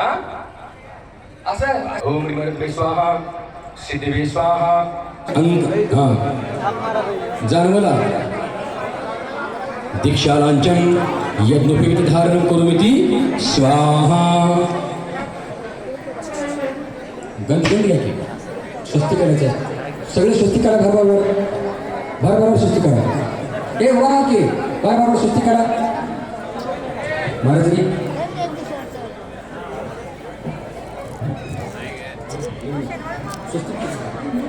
हा असं. ओम स्वाहा जाणवला दीक्षालांचन यज्ञोपवीत धारण करुमिती स्वाहा गंधगंध घ्या की स्वस्ती करायचं. सगळे स्वस्ती करा घर बरोबर भर बरोबर स्वस्ती करा ए वा की भर बरोबर स्वस्ती करा महाराज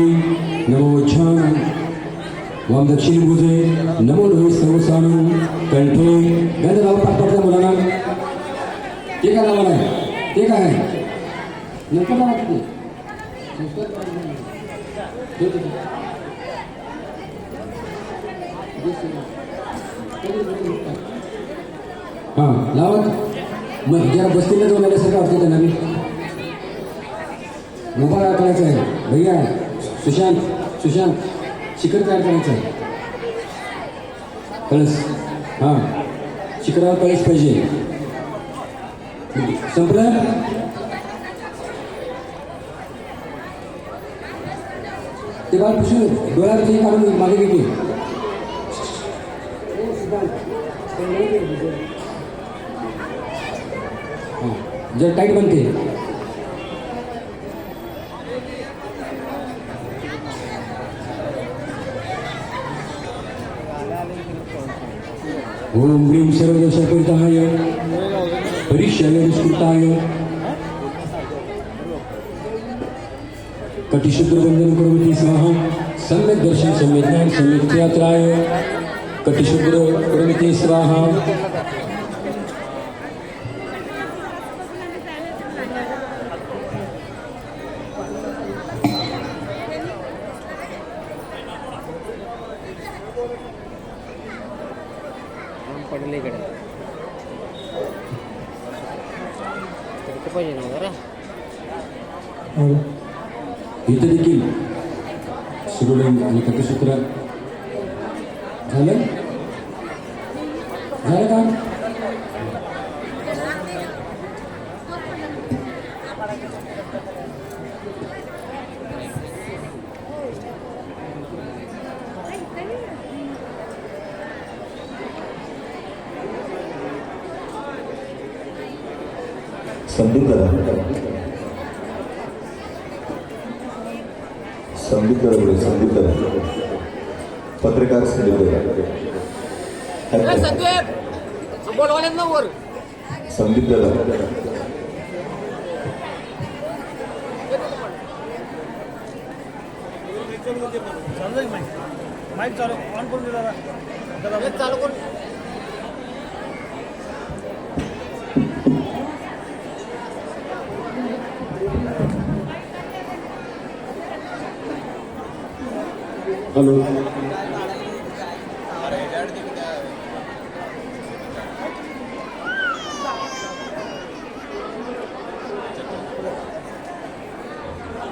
ईरानम नमो इच्छानम वाम दक्षिण भुजे नमो लोहि सर्वसानम कंठे गंधनाव पाठ पडतं मुलांना. ते काय नावाला आहे? ते काय आहे? नंतर नाव ते हां लावत मग जरा बसतील जाऊन आल्यासारखं वाटतं त्यांना मी मोबाईल करायचा आहे. भैया सुशांत सुशांत शिखर तयार करायचं आहे. कळस हां शिखरावर कळस पाहिजे. संपलं? ते बाल पुसून डोळ्यावर ते काढून मागे घेते जर टाईट बनते. ओम ह्रीं सर्वदोषकृताय परिश्याय कटिशुद्रबंधन करोति स्वाहा। सम्यक दर्शन सम्यक् ज्ञान सम्यक् त्यात्राय कटिशुद्र करोति स्वाहा पडले इकडे तिकडे पाहिजे ना जरा इथं देखील शिरोलिंग आणि कटसूत्र झालं? झालं का संदीप संदीप संदीप पत्रकार संधी करा माईक चालू ऑन करून दिला चालू करून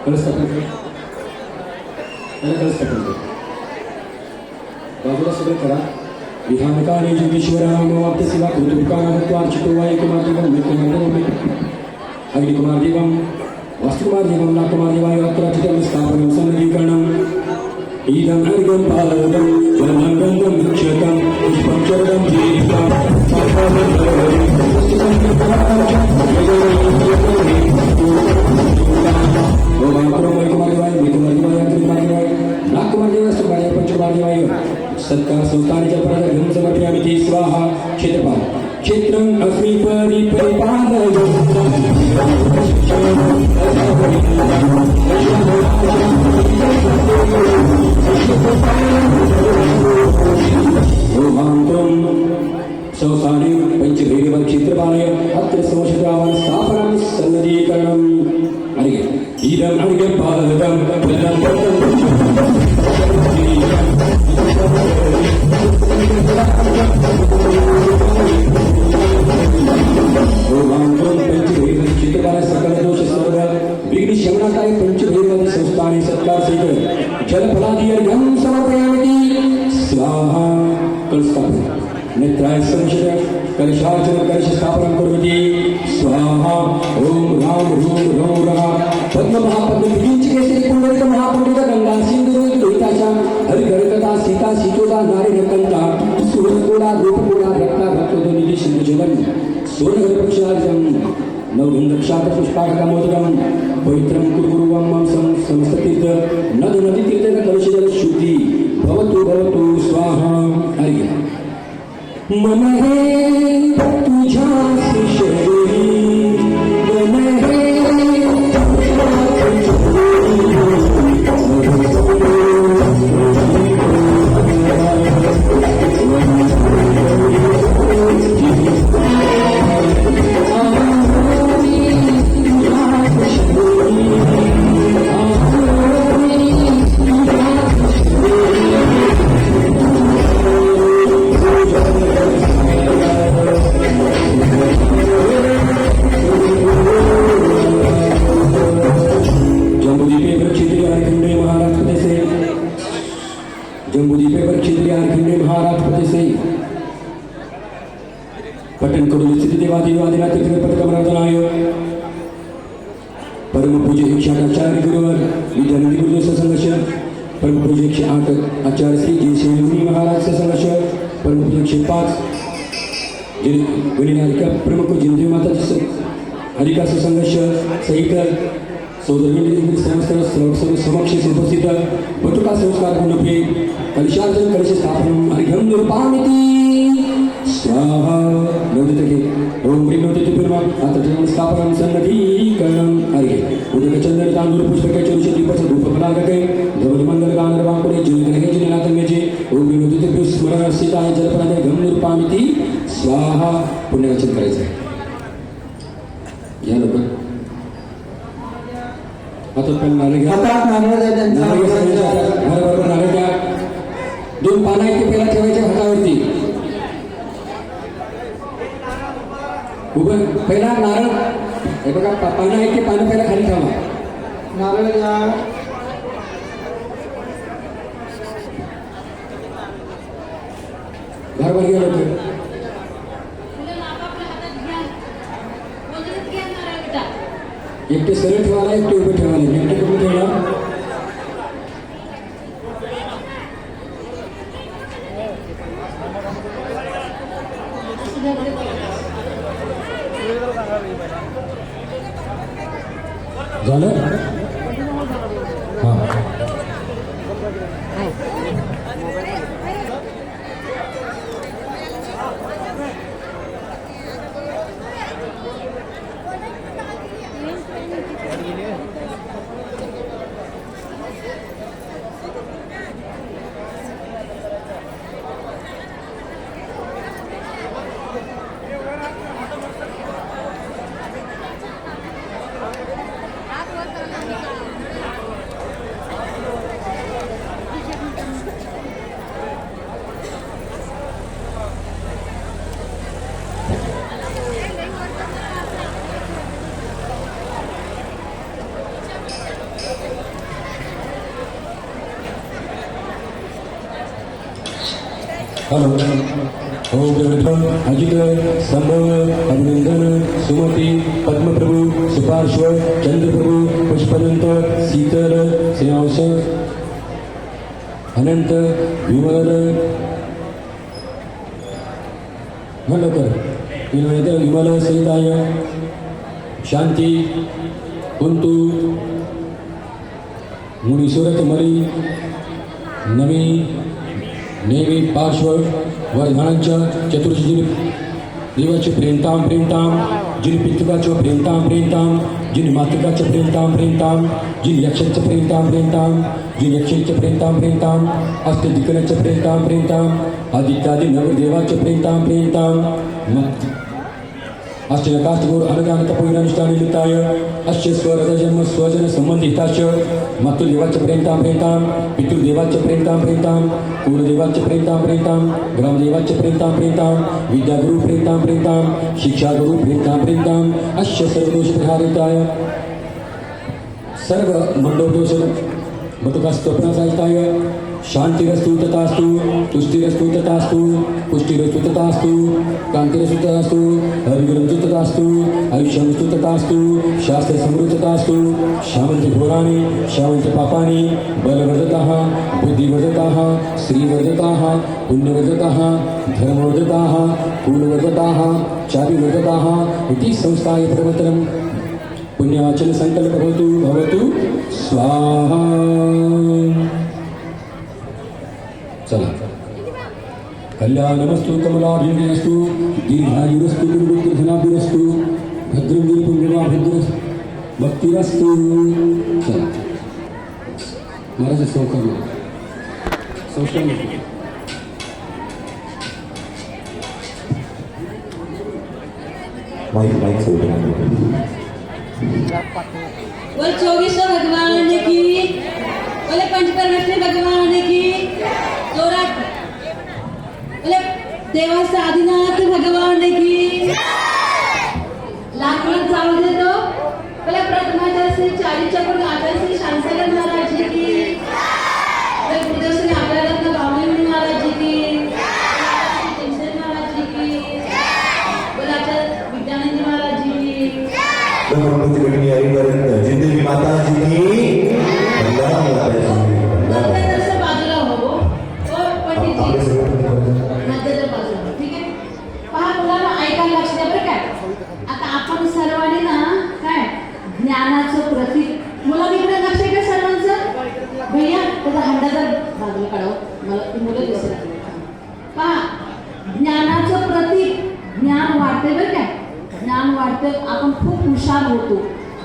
कळस टाकून त्याला कळस टाकून बाजूला सगळं करा. विहानकाने योगेश्वराम वाप्त सेवा कृतुकानामत्वार्चितो वाय कुमार दिवम मे दिवम दिवम अत्राचितं स्थापनं सन्नदीकरणम् इदं हरिगं पादं जलं गन्धं क्षतं पुष्पं चरणं दीर्घं सत्कार संस्थानाच्या पदाचा घेऊन समर्पयामी ती स्वाहा क्षेत्रपाल क्षेत्रं अस्मि परि ओमांत्रं संस्थाने क्षेत्रपालय अत्र संशयावान स्थापनं सन्नदीकरणम् İrem Ergen pahalı ben Bıdan Romangon पंच भेदन चित्र का सकल दोष सर्व विघ्न शमनकाय पंच भेदन संस्थानी सत्कार से जल फलादि अर्घम समर्पयामि स्वाहा कलस्तप नेत्राय संशय कलशाचन कलश स्थापन कुर्वती स्वाहा ओम राम रूम रौ रहा पद्म महापंडित विकिंच केसरी पुंडलिक महापंडित गंगा सिंधु लोहिताच्या हरिहरकथा सीता सीतोदा नारी रकंता सुरकोडा गोपकोडा रक्ता भक्तोद निधी सिंधु जगन सोनहर पक्षार्जम नवगंधक्षात पुष्पाढका मोदकम पवित्रं कुरुगुरुवं मम संस्ततीर्थ नद नदी तीर्थ कलशजल शुद्धी भवतु भवतु स्वाहा हरि। मन हे जिन हरिका प्रमुख जिंदवी माताजी हरिका सत्संगश सहित सौदर्मी समस्त सर्व समक्ष उपस्थित. पटुका संस्कार गुणपे कलशार्जन कलश स्थापनम अर्घ्यम निरुपामिति स्वाहा. नवदितके ओम ह्रीं नवदित पूर्वम आता स्थापनम सन्नधीकरणम अर्घ्य उदक चंदन तांदूळ पुष्पके चरुष दीपच धूप फलागके धवल मंगल गानर ग्रहे जिन नातंगेचे ओम ह्रीं नवदित स्मरण स्थिताय जलपरादे घम निरुपामिति स्वाहा. पुण्यवाचन करायचं आहे. या लोक. आता पण घ्या. घ्या. बरोबर नारळ घ्या. दोन पानं आहेत ते पहिला ठेवायचे हातावरती. उभं पहिला नारळ. हे बघा पानं आहेत ते पानं पहिला खाली ठेवा. नारळ वजनात घ्या. नारळ बेटा एकटे सरळ ठेवायला एकटे उभे ठेवायला. एकटे कुठे ठेवला झालं हां प्रथम अजित संभव अभिनंदन सुमती पद्मप्रभू सुपार्श्व चंद्रप्रभू पुष्पनंत शीतल सिंहांश अनंत विमल म्हणलं विमल सहिताय शांती कुंतू मुनीश्वरत मरी नवी नेहमी पार्श्व वर्धानांच्या चतुर्षी देवाचे प्रेमताम प्रेमताम. जिन पितृकाचं प्रेमताम प्रेमताम. जिन मातृकाचं प्रेमताम प्रेमताम. जिन यक्षांचं प्रेमताम प्रेमताम. जिन यक्षांचं प्रेमताम प्रेमताम. अष्टदिक्कनाचं प्रेमताम प्रेमताम. आदित्यादी नवदेवाचं प्रेमताम प्रेमताम. मग अष्टनकास्तगोर अनुदान तपोविनानुष्ठान निमित्ताय अस्य स्वरजन्म स्वजन संबंधिताच मातृदेवाचं प्रेमताम प्रेमताम पितृदेवाचं प्रेमताम प्रेमताम कुलदेवाचं प्रेमताम प्रेमताम ग्रामदेवाचं प्रेमताम प्रेमताम विद्यागुरु प्रेमताम प्रेमताम शिक्षागुरु प्रेमताम प्रेमताम अस्य सर्वदोष सर्व मंडोदोष बतुका स्वप्नासाहिताय शांतिरस्तु तथास्तु तुष्टिरस्तु तथास्तु पुष्टिरस्तु तथास्तु कांतिरस्तु तथास्तु हरिगुरस्तु तथास्तु आयुष्यमस्तु तथास्तु शास्त्र समृद्ध तथास्तु शामंती घोराणी शामंती बलवर्धतः बुद्धिवर्धतः श्रीवर्धतः पुण्यवर्धतः धर्मवर्धतः कुलवर्धतः चारिवर्धतः इति संस्थाय प्रवर्तनं। पुण्यवाचन संकल्प भवतु भवतु स्वाहा। चला। कल्याणमस्तु कमलाभिनयस्तु दीर्घायुरस्तु गुरुबुद्धिधनाभिरस्तु भद्रं वीरपुण्यमा भद्र भक्तिरस्तु। चला। महाराज सौकर्य सौकर्य माईक माईक सोडून बोल चौबीसो भगवान की बोले पंचपरमेश्वर भगवान की? जोरात. बोले देवा आदिनाथ भगवान की? लाकडात जाऊ देतो बोले प्रथमाच्या श्री चाळीसच्या पण आचार्य श्री शांतकर महाराज जी की बोले गुरुदेव श्री आपल्याला बावली महाराज जी की श्री चिंचन महाराज जी की बोले आचार्य विद्यानंद महाराज जी की गणपती बहिणी आईपर्यंत जिंदगी माताजी की बंधारा माताजी बंधारा. मध्यदर्श बाजूला हो हो आपले पंडितजी सगळे मध्यदर बाजूला ठीक आहे पहा मुलांना ऐकायला लक्ष द्या बरं काय आता आपण सर्वांनी ना काय ज्ञानाचं प्रतीक मुलं इकडे लक्ष आहे का सर्वांचं भैया त्याचा हंडा जर बाजूला काढावं मला ती मुलं दिसत नाही. पहा ज्ञानाचं प्रतीक ज्ञान वाढते बरं काय ज्ञान वाढतं आपण खूप हुशार होतो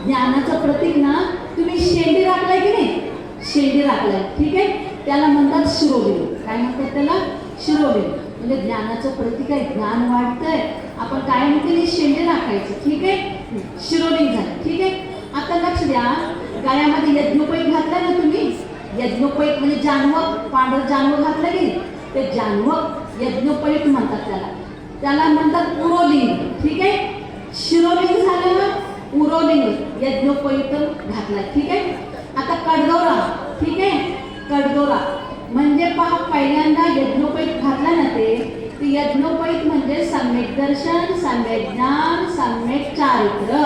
ज्ञानाचं प्रतीक ना तुम्ही शेंडी राखलाय की नाही शेंडी राखलाय ठीक आहे त्याला म्हणतात शिरोबिंदू काय म्हणतात त्याला शिरोबिंदू म्हणजे ज्ञानाचं प्रतीक आहे ज्ञान वाढतंय आपण काय म्हणते शेंडी राखायचं ठीक आहे शिरोलिंग झालं ठीक आहे आता लक्ष द्या गायामध्ये यज्ञोपैत घातलाय ना तुम्ही यज्ञोपैत म्हणजे जानवं पांढरं जानवं घातलं की नाही? ते जानवं यज्ञोपैत म्हणतात त्याला त्याला म्हणतात उरोलिंग. ठीक आहे? शिरोलिंग झालं ना उरोलिंग. यज्ञोपयुक्त घातला ठीक आहे? आता कडदोरा. ठीक आहे? कडदोरा. म्हणजे पहा पहिल्यांदा यज्ञोपैत घातला ना ते यज्ञोपैत म्हणजे सम्यक दर्शन सम्यक ज्ञान सम्यक चारित्र.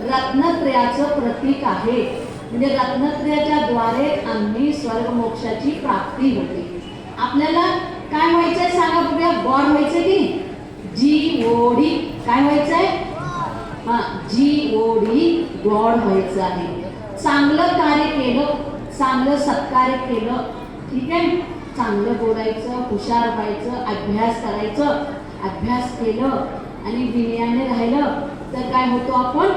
रत्नत्रयाचं प्रतीक आहे. म्हणजे रत्नत्रयाच्या द्वारे आम्ही स्वर्ग मोक्षाची प्राप्ती होते. आपल्याला काय व्हायचंय सांगा बघूया गॉड व्हायचं की जी ओ डी काय व्हायचंय हा जी ओ डी गॉड व्हायचं आहे. चांगलं कार्य केलं चांगलं सत्कार्य केलं ठीक आहे? चांगलं बोलायचं हुशार व्हायचं अभ्यास करायचं अभ्यास केलं आणि विनयाने राहिलं तर काय होतो आपण?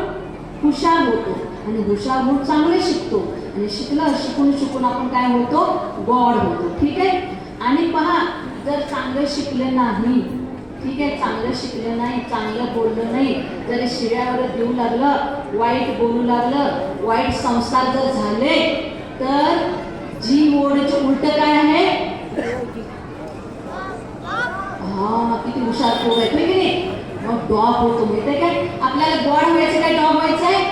हुशार होतो. आणि हुशार होऊन चांगले शिकतो. आणि शिकलं शिकून शिकून आपण काय होतो? गॉड होतो. ठीक आहे? आणि पहा जर चांगलं शिकले नाही ठीक आहे चांगलं शिकलं नाही चांगलं बोललं नाही जरी शिव्यावर देऊ लागलं वाईट बोलू लागलं वाईट संस्कार जर झाले तर जी ओढीचं उलट काय आहे? हा किती हुशार पोर आहे होय की नाही? मग डॉग होतो माहिती काय आपल्याला गॉड व्हायचं काय डॉग आहे?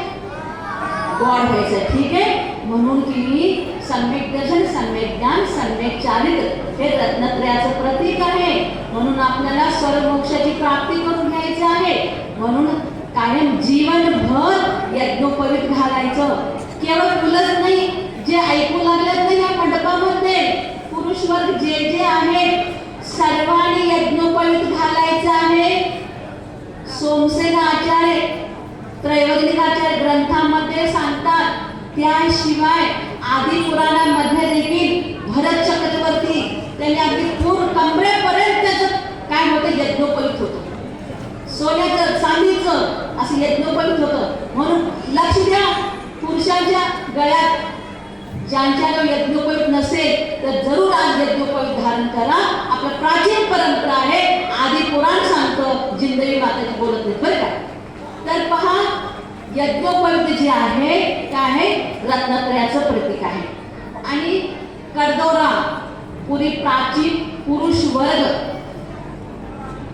गॉड व्हायचंय ठीक आहे? म्हणून की सम्यक दर्शन सम्यक ज्ञान सम्यक चारित्र हे रत्नत्रयाचं प्रतीक आहे. म्हणून आपल्याला स्वर्गमोक्षाची प्राप्ती करून घ्यायची आहे. म्हणून कायम जीवनभर यज्ञोपवीत घालायचं. केवळ मुलंच नाही जे ऐकू लागलेत नाही या मंडपामध्ये. पुरुष वर्ग जे जे आहेत सर्वांनी यज्ञोपवीत घालायचं आहे. सोमसेन आचार्य त्रैवग्निकाचार्य ग्रंथामध्ये सांगतात त्याशिवाय आदी पुराणांमध्ये देखील भरत चक्रवर्ती त्यांनी अगदी पूर कमरेपर्यंत त्याचं काय होतं यज्ञोपवीत होतं. सोन्याचं चांदीचं असं यज्ञोपवीत होतं. म्हणून लक्ष द्या पुरुषांच्या गळ्यात ज्यांच्याकडे यज्ञोपवीत नसेल तर जरूर आज यज्ञोपवीत धारण करा. आपलं प्राचीन परंपरा आहे. आदी पुराण सांगतं जिंदगी माताची बोलत नाही बरं का? तर पहा यज्ञोपवीत जे आहे काय आहे रत्नत्रयाचं प्रतीक आहे. आणि कर्दोरा पुरी प्राचीन पुरुष वर्ग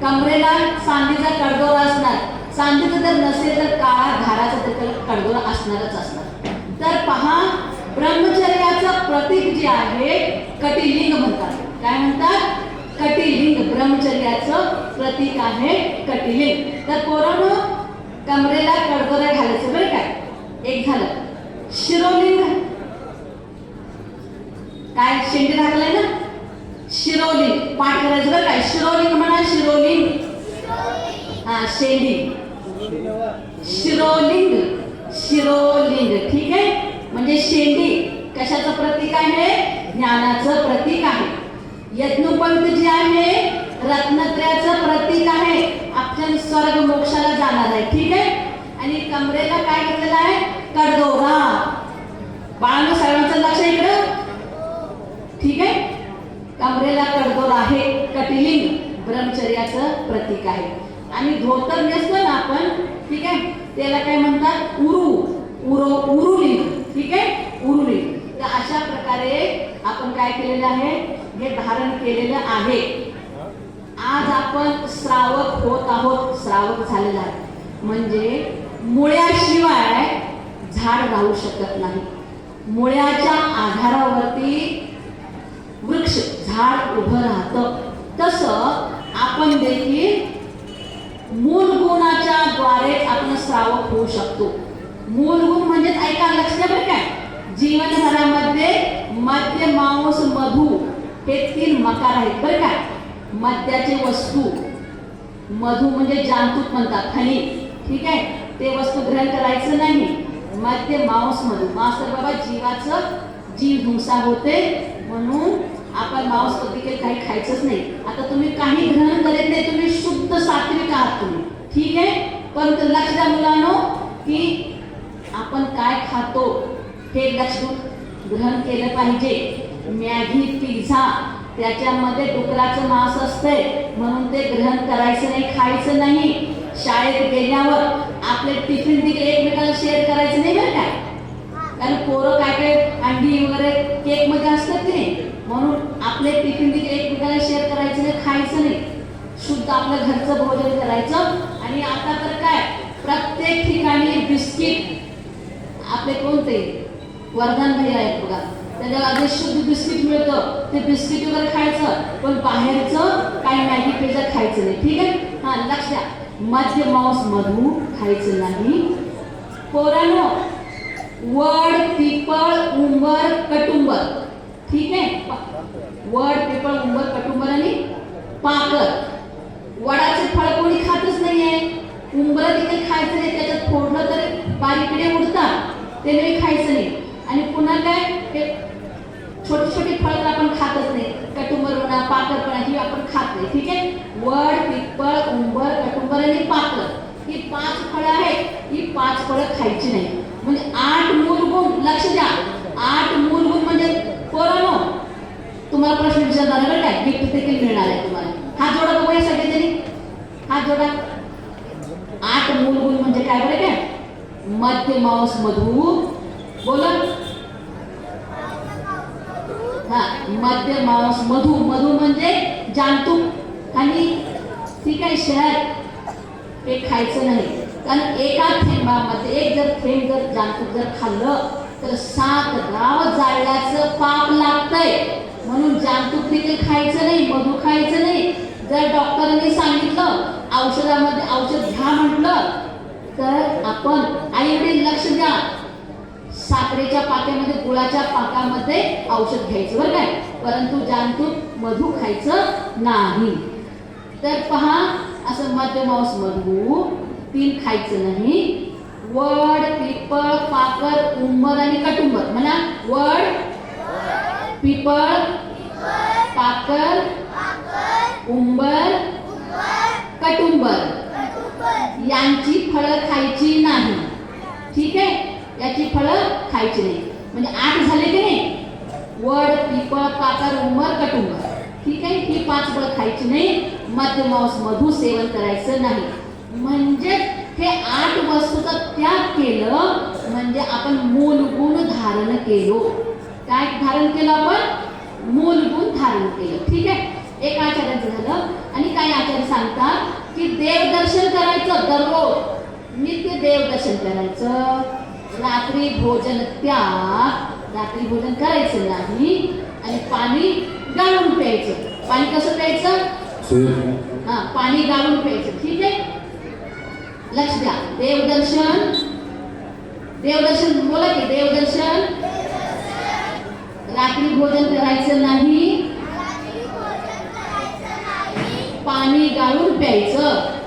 कमरेला चांदीचा कडदोरा असणार. सांधीचं जर नसेल तर काळा धाराचा तर कडदोरा असणारच असणार. तर पहा ब्रह्मचर्याचं प्रतीक जे आहे कटिलिंग म्हणतात. काय म्हणतात? कटिलिंग ब्रह्मचर्याचं प्रतीक आहे कटिलिंग. तर कोरोना कमरेला कडदोरा घालायचं बरं काय एक झालं शिरोलिंग काय? शेंडी घातलाय ना? शिरोलिंग पाठ करायचं बरं काय शिरोलिंग म्हणा शिरोलिंग हा शेंडी. शिरोलिंग शिरोलिंग ठीक आहे? म्हणजे शेंडी. कशाचं प्रतीक आहे? ज्ञानाचं प्रतीक आहे. यज्ञोपवित जे आहे रत्नत्रयाचं प्रतीक आहे. आपण स्वर्ग मोक्षाला जाणार आहे. ठीक आहे? आणि कमरेला काय घेतलेलं आहे? कडदोरा बाळांनो सर्वांचं लक्ष इकडं. ठीक आहे? कमरेला कडदोर आहे. कटिलिंग ब्रह्मचर्याचं प्रतीक आहे. आणि धोतर नेसतो ना आपण ठीक आहे? त्याला काय म्हणतात? उरू. उरो उरुलिंग. ठीक आहे? उरुलिंग. तर अशा प्रकारे आपण काय केलेलं आहे? हे धारण केलेलं आहे. आज आपण श्रावक होत आहोत श्रावक झालेला आहे. म्हणजे मुळ्याशिवाय झाड राहू शकत नाही. मुळ्याच्या आधारावरती वृक्ष झाड उभं राहतं. तसं आपण देखील मूल गुणाच्या द्वारे आपण श्रावक होऊ शकतो. मूल गुण म्हणजे ऐका लक्ष बरं काय जीवनभरामध्ये मद्य मांस मधु हे तीन मकार आहेत बरं काय मद्याची वस्तू. मधू म्हणजे जांतूक म्हणतात खनिज. ठीक आहे? ते वस्तू ग्रहण करायचं नाही. मद्य मांस मधु मांस तर बाबा जीवाचं जीव हिंसा होते म्हणून आपण मांस कधी काही खायचंच नाही. आता तुम्ही काही ग्रहण करत नाही तुम्ही शुद्ध सात्विक आहात तुम्ही. ठीक आहे? पण लक्ष द्या मुलांनो की आपण काय खातो हे लक्ष ग्रहण केलं पाहिजे. मॅगी पिझ्झा त्याच्यामध्ये डुकराचं मांस असते म्हणून ते ग्रहण करायचं नाही खायचं नाही. शाळेत गेल्यावर आपले टिफिन तिकडे एकमेकाला शेअर करायचं नाही बरं काय कारण पोरं काय काय अंडी वगैरे केकमध्ये असतात की नाही? म्हणून आपले टिफिन तिकडे एकमेकाला शेअर करायचं नाही खायचं नाही. शुद्ध आपलं घरचं भोजन करायचं. आणि आता तर काय? प्रत्येक ठिकाणी बिस्किट आपले कोणते? वर्धन भैया आहेत बघा. त्याला आधी शुद्ध बिस्किट मिळतं. ते बिस्किट वगैरे खायचं पण बाहेरचं काही मॅगी पिझ्झा खायचं नाही. ठीक आहे? हा लक्ष द्या. मध्य मांस मधू खायचं नाही. पोरानो वड पिपळ उंबर कटुंबर. ठीक आहे? वड पिपळ उंबर कटुंबर आणि पाकर वडाचे फळ कोणी खातच नाहीये. उंबर देखील खायचं नाही त्याच्यात फोडलं तर बारीकडे उडतात. ते नाही खायचं नाही. आणि पुन्हा काय ते छोटी छोटी फळं तर आपण खातच नाही. कटुंबर म्हणा पाकरपणा ही आपण खात नाही ठीक आहे? वड पिप्पळ उंबर कटुंबर आणि पाकर ही पाच फळं आहेत ही पाच फळं खायची नाही. म्हणजे आठ मूलगुण लक्ष द्या. आठ मूलगुण म्हणजे पोरानो तुम्हाला प्रश्न विचारणार बरं काय गिफ्ट देखील मिळणार आहे तुम्हाला. हा जोडा बघूया सगळेजणी. हा जोडा. आठ मूलगुण म्हणजे काय बरं काय मध्य मांस मधू बोला. हा मध्य मधु मधु म्हणजे जांतूक आणि ठीक आहे शहर? ते खायचं नाही. कारण एका थेंबामध्ये एक जर थेंब जर जांतूक जर खाल्लं तर सात गाव जाळल्याचं पाप लागतंय. म्हणून जांतूक देखील खायचं नाही मधू खायचं नाही. जर डॉक्टरांनी सांगितलं औषधामध्ये औषध घ्या म्हटलं तर आपण आईवडील लक्ष द्या. साखरेच्या पाक्यामध्ये गुळाच्या पाकामध्ये औषध घ्यायचं बरं काय परंतु जांतूक मधू खायचं नाही. तर पहा असं मध्यमांस मधू तीन खायचं नाही. वड पिपळ पाकर उंबर आणि कटुंबर. म्हणा वड पिपळ पाकर उंबर कटुंबर. यांची फळं खायची नाही. ठीक आहे? याची फळं खायची नाही. म्हणजे आठ झाले की नाही? वड पिपळ पाकर उंबर कटुंबर. ठीक आहे ही पाच फळं खायची नाही. मध्यमांस मधू सेवन करायचं नाही. म्हणजे हे आठ वस्तूचा त्याग केलं म्हणजे आपण मूलगुण धारण केलो. काय धारण केलं आपण? मूलगुण धारण केलं. ठीक आहे? एक आचार्याचं झालं आणि काही आचार्य सांगतात की देवदर्शन करायचं दररोज. नित्य देवदर्शन करायचं. रात्री भोजन त्याग. रात्री भोजन करायचं नाही. आणि पाणी गाळून प्यायचं. पाणी कसं प्यायचं? हा पाणी गाळून प्यायचं. ठीक आहे? लक्ष द्या. देवदर्शन. देवदर्शन बोला की देवदर्शन. रात्री भोजन करायचं नाही. पाणी गाळून प्यायचं.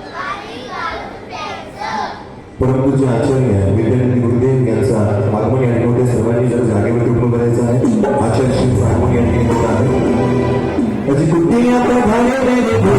परंतु आचार्य विद्यार्थी गुरुदेव यांचा आगमन या ठिकाणी सर्वांनी जर जागेवर उठून करायचं आहे? आचार्य श्री या ठिकाणी आहे? त्याची आता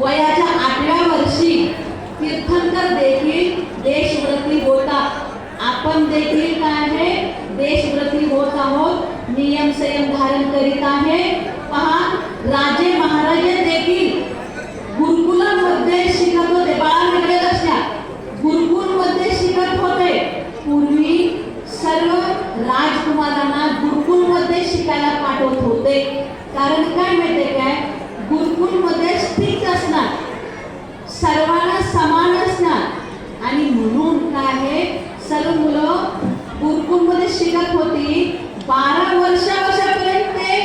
वयाच्या आठव्या वर्षी तीर्थंकर देखील देशव्रती होतात आपण देखील काय आहे? देशव्रती होत आहोत. नियम संयम धारण करीत आहे. पहा राजे महाराजे देखील गुरुकुलामध्ये शिकत होते. बाळांकडे लक्ष गुरुकुलमध्ये शिकत होते. पूर्वी सर्व राजकुमारांना गुरुकुलमध्ये शिकायला पाठवत होते. कारण काय माहिती काय? गुरुकुलमध्ये स्थित असणार. सर्वांना समान असणार. आणि म्हणून काय आहे? सर्व मुलं गुरुकुलमध्ये शिकत होती. बारा वर्षा वर्षापर्यंत ते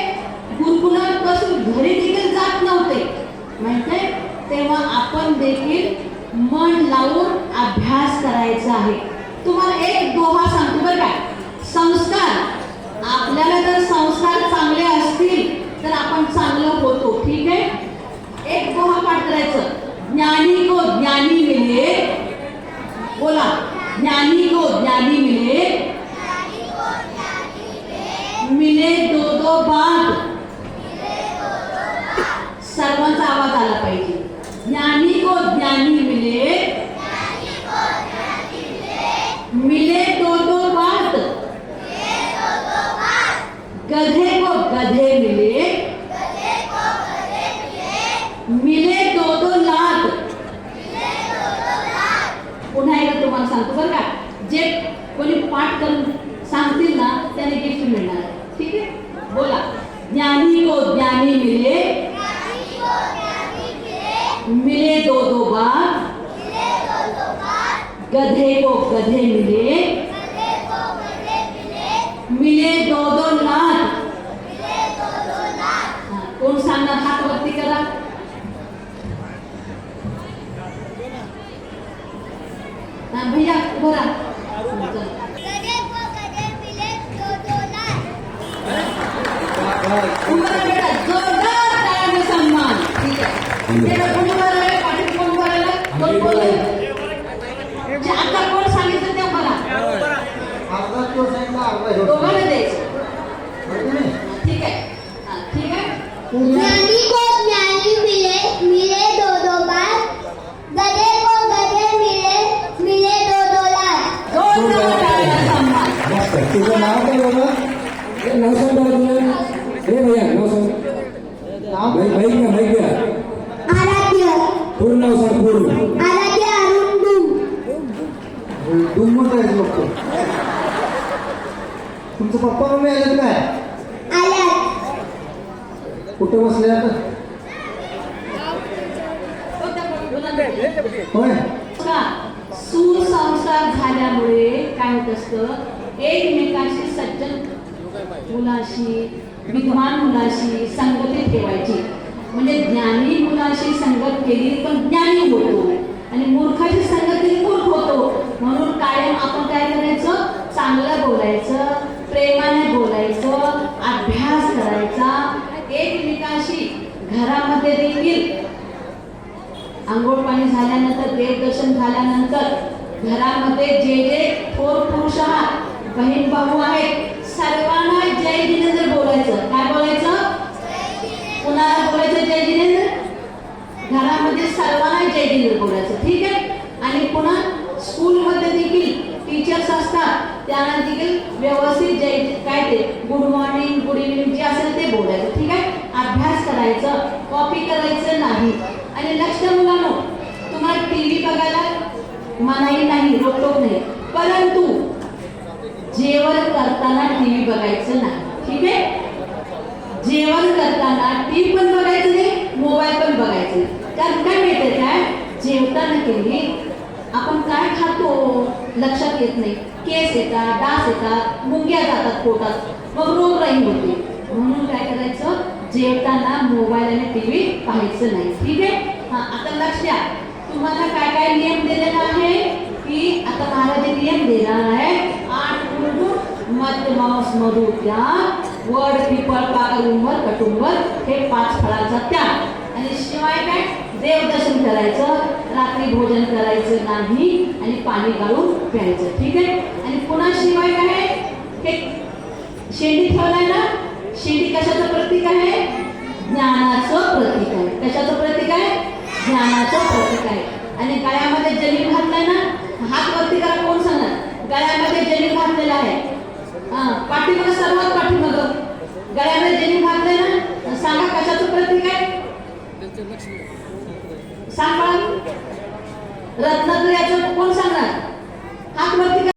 गुरुकुलापासून घरी देखील जात नव्हते. माहितीये तेव्हा आपण देखील मन लावून अभ्यास करायचा आहे. तुम्हाला एक दोहा सांगतो बरं काय संस्कार आपल्याला ज्ञानी को ज्ञानी मिले। बोला ज्ञानी को ज्ञानी मिले। मिले दो दो बात। मिले दो दो बार। गधे को गधे मिले। मिले दो दो लाख हा, कोण सांगणार हात वरती करा? हा, भैया उभं राहा गधे को गधे मिले दो दो लाख उभं राहा बेटा जोरदार टाळ्याने सन्मान ठीक आहे ज्ञानी को ज्ञानी मिले मिले दो दो बार गधे को गधे मिले मिले दो दो लाख तुझं नाव काय बाबा नाव सांग बरं नाव सांग भाई भाई घ्या भाई घ्या आराध्य पूर्ण नाव सांग पूर्ण आराध्य अरुण डुम दुम्मट आहेत लोक तुमचं पप्पा मम्मी आलेत काय कुठं बसले आता? होय. का सुसंस्कार झाल्यामुळे काय होत असतं? एकमेकाशी सज्जन मुलाशी विद्वान मुलाशी संगती ठेवायची. म्हणजे ज्ञानी मुलाशी संगत केली पण ज्ञानी होतो. आणि मूर्खाची संगत केली मूर्ख होतो. म्हणून कायम आपण काय करायचं? चांगलं बोलायचं. प्रेमाने बोलायचं अभ्यास करायचा एकमेकाशी घरामध्ये देखील आंघोळ पाणी झाल्यानंतर देवदर्शन झाल्यानंतर घरामध्ये जे जे थोर पुरुष आहात बहीण भाऊ आहेत सर्वांना जय जिनेंद्र बोलायचं. काय बोलायचं? कुणाला बोलायचं जय जिनेंद्र घरामध्ये सर्वांना जय जिनेंद्र बोलायचं. ठीक आहे? आणि पुन्हा स्कूलमध्ये देखील टीचर्स असतात त्यांना देखील व्यवस्थित जे काय ते गुड मॉर्निंग गुड इव्हनिंग जे असेल ते बोलायचं ठीक आहे? अभ्यास करायचं कॉपी करायचं नाही. आणि लक्ष द्या मुलांनो तुम्हाला टी व्ही बघायला मनाई नाही रोखोक नाही. परंतु जेवण करताना टी व्ही बघायचं नाही ठीक आहे? जेवण करताना टी पण बघायचं नाही मोबाईल पण बघायचं नाही. कारण काय माहितीये काय? जेवताना केली आपण काय खातो? लक्षात येत नाही. केस येतात डास येतात मुंग्या जातात पोटात. मग रोगराई होते. म्हणून काय करायचं? जेवताना मोबाईल आणि टीव्ही पाहायचं नाही. ठीक आहे? हा आता लक्ष द्या. तुम्हाला काय काय नियम दिलेला आहे? की आता महाराज एक नियम देणार आहे. आठ गुण मध्य मांस मधु त्याग वड पिपळ पाकळ उंबर कटुंबर हे पाच फळांचा त्याग. आणि शिवाय काय? देवदर्शन करायचं. रात्री भोजन करायचं नाही आणि पाणी गाळून प्यायचं ठीक आहे? आणि पुन्हा शिवाय काय? आहे? हे शेंडी ठेवलाय ना? शेंडी कशाचं प्रतीक आहे? ज्ञानाचं प्रतीक आहे. कशाचं प्रतीक आहे? ज्ञानाचं प्रतीक आहे. आणि गळ्यामध्ये जलील घातलाय ना हात वरती करा कोण सांगणार? गळ्यामध्ये जलील घातलेला आहे. पाठीमध्ये सर्वात पाठीमध्ये गळ्यामध्ये जलील घातलंय ना सांगा कशाचं प्रतीक आहे? सांग रत्नागिरी याचं कोण सांगणार? हात वरती